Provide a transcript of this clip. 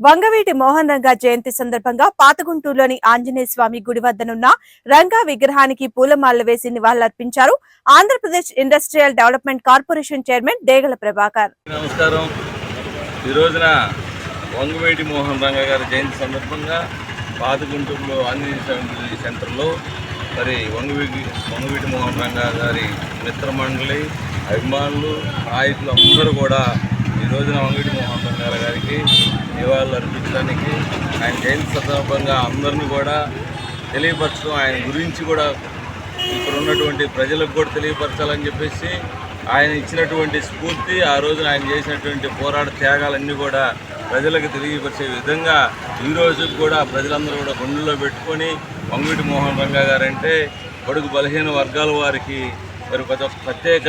వంగవీటి మోహన్ రంగా జయంతి సందర్భంగా పాతగుంటూరులోని ఆంజనేయ స్వామి గుడి వద్దనున్న రంగా విగ్రహానికి పూలమాలలు వేసి నివాళులర్పించారు. Andhra Pradesh industrial development corporation chairman Degala Prabhakar. నమస్కారం. ఈ రోజున వంగవేటి మోహన్ రంగా గారి జయంతి సందర్భంగా పాతగుంటూరులో ఆంజనేయ స్వామి సెంటర్లో మరి వంగవీటి వంగవీటి మోహన్ రంగా గారి మిత్రమండలి అభిమానులు నాయకులు అందరూ కూడా ఈ రోజున వంగవీటి మోహన్ రంగా గారికి నివాళులు అర్పించడానికి ఆయన జయంతి సందర్భంగా అందరినీ కూడా తెలియపరచడం ఆయన గురించి కూడా ఇక్కడ ఉన్నటువంటి ప్రజలకు కూడా తెలియపరచాలని చెప్పేసి ఆయన ఇచ్చినటువంటి స్ఫూర్తి ఆ రోజున ఆయన చేసినటువంటి పోరాట త్యాగాలన్నీ కూడా ప్రజలకు తెలియపరిచే విధంగా ఈ రోజు కూడా ప్రజలందరూ కూడా గుండెల్లో పెట్టుకొని వంగవీటి మోహన్ రంగా గారంటే బడుగు బలహీన వర్గాల వారికి మరి ప్రత్యేక